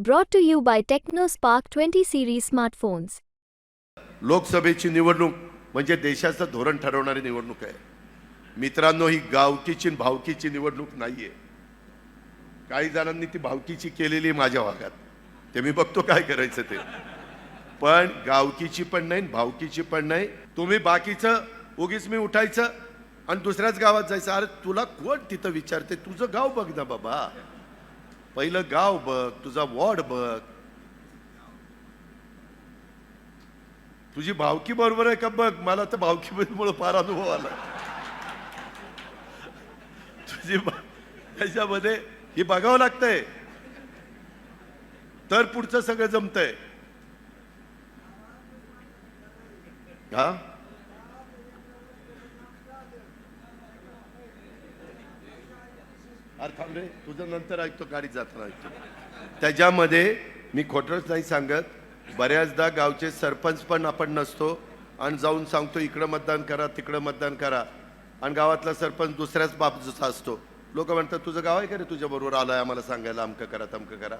Brought to you by TechnoSpark 20 series smartphones. लोकसभेची निवडणूक म्हणजे देशाचं धोरण ठरवणारी निवडणूक आहे. मित्रांनो ही गावकीची भावकीची निवडणूक नाहीये. काही जणांनी ती भावकीची केलेली आहे माझ्या भागात. ते मी बघतो काय करायचं ते. पण गावकीची पण नाही भावकीची पण नाही. तुम्ही बाकीचं उगीच मी उठायचं आणि दुसऱ्याच गावात जायचं. अरे तुला कोण तिथं विचारते? तुझं गाव बघ ना बाबा. पहिलं गाव बघ तुझा वॉर्ड बघ. तुझी भावकी बरोबर आहे का बघ? मला तर भावकीमुळे फार अनुभव आला. तुझी त्याच्यामध्ये हे बघावं लागतंय. तर पुढचं सगळं जमतंय. हा? अरे थांब रे तुझं नंतर ऐकतो गाडीत जाताना ऐकतो. त्याच्यामध्ये मी खोटंच नाही सांगत. बऱ्याचदा गावचे सरपंच पण आपण नसतो. आणि जाऊन सांगतो इकडं मतदान करा तिकडं मतदान करा. आणि गावातला सरपंच दुसऱ्याच बाबतीचा असतो. लोक म्हणतात तुझं गाव आहे का रे? तुझ्याबरोबर आलं आहे आम्हाला सांगायला अमकं करा तमकं करा.